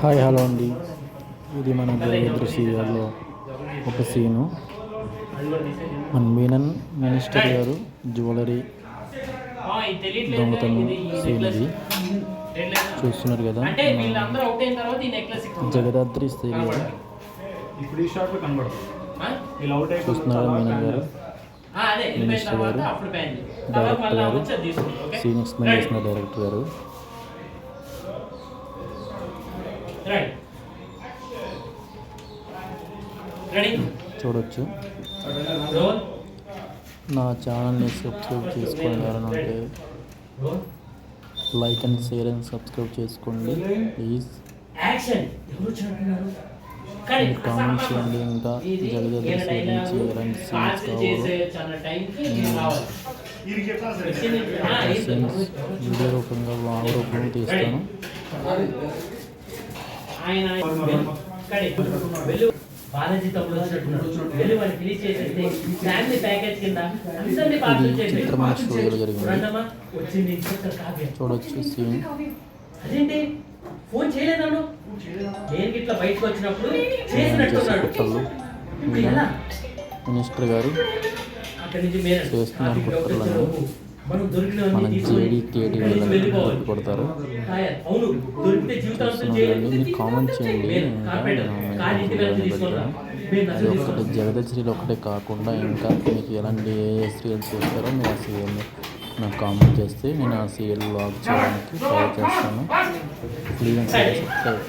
Hi hello అండి. ఇది మన జగద్ర సీరియల్లో ఒక సీను. మన మీనన్ మినిస్టర్ గారు జ్యువెలరీ దొంగతనం సీన్ ఇది చూస్తున్నారు కదా. అంటే మన వీళ్ళందరూ అవుట్ అయిన తర్వాత ఈ నెక్లెస్ ఇక్కడ జగదాద్రి సీరియల్ చూస్తున్నారా మీనన్ గారు? ఆ, అదే వెళ్ళిపోయిన మినిస్టర్ తర్వాత గారు, డైరెక్టర్ మళ్ళీ గారు? Scene explain. చేసిన డైరెక్టర్ గారు. రెడీ చూడొచ్చు. రోల్ నా ఛానల్ని సబ్స్క్రైబ్ చేసుకోండి ఎవరైనా like and share and subscribe చేసుకోండి ప్లీజ్ కామెంట్ చేయండి ఇంకా. నుంచి dialogue, ఎలాంటి సీన్స్ కావాలో? సీన్స్ వీడియో రూపంగా వ్లాగ్ రూపంలో తీస్తాను. ఆయన కానీ వెళ్ళు బాలాజీ తమ్ముడు వచ్చినట్టున్నాడు. వెళ్ళి వాడిని ఫినిష్ చేసేస్తే ఫ్యామిలీ ప్యాకేజ్ కింద అందరినీ వచ్చింది కావ్యం. చూడొచ్చు అదేంటి? ఫోన్ చేయలేదాడు నేను ఇట్లా బయటకు వచ్చినప్పుడు చేసినట్టున్నాడు? మినిస్టర్ గారు అక్కడి నుంచి. మనం జేడి కేడి కొడతారు? కామెంట్ చేయండి? అది ఒకటి జగదశ్రీలు ఒకటే కాకుండా ఇంకా మీకు ఎలాంటి సీరియల్ చూస్తారో మీరు ఆ సీరియల్ నాకు కామెంట్ చేస్తే నేను ఆ సీరియల్ లాగ్ చేయడానికి ట్రై చేస్తాను. Please subscribe